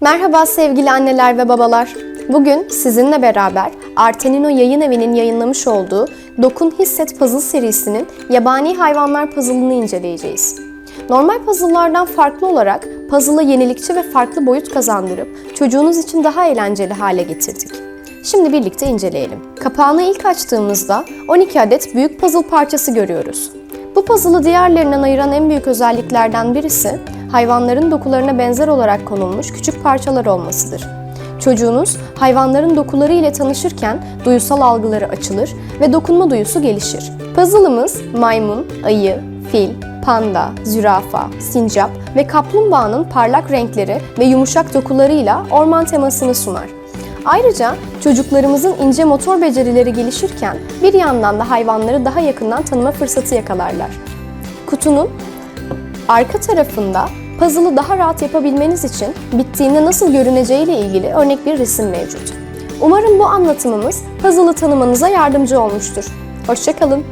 Merhaba sevgili anneler ve babalar. Bugün sizinle beraber Artenino Yayın Evi'nin yayınlamış olduğu Dokun Hisset Puzzle serisinin yabani hayvanlar puzzle'ını inceleyeceğiz. Normal puzzle'lardan farklı olarak puzzle'a yenilikçi ve farklı boyut kazandırıp çocuğunuz için daha eğlenceli hale getirdik. Şimdi birlikte inceleyelim. Kapağını ilk açtığımızda 12 adet büyük puzzle parçası görüyoruz. Bu puzzle'ı diğerlerinden ayıran en büyük özelliklerden birisi hayvanların dokularına benzer olarak konulmuş küçük parçalar olmasıdır. Çocuğunuz hayvanların dokuları ile tanışırken duyusal algıları açılır ve dokunma duyusu gelişir. Puzzle'ımız maymun, ayı, fil, panda, zürafa, sincap ve kaplumbağanın parlak renkleri ve yumuşak dokularıyla orman temasını sunar. Ayrıca çocuklarımızın ince motor becerileri gelişirken bir yandan da hayvanları daha yakından tanıma fırsatı yakalarlar. Kutunun arka tarafında puzzle'ı daha rahat yapabilmeniz için bittiğinde nasıl görüneceği ile ilgili örnek bir resim mevcut. Umarım bu anlatımımız puzzle'ı tanımanıza yardımcı olmuştur. Hoşçakalın.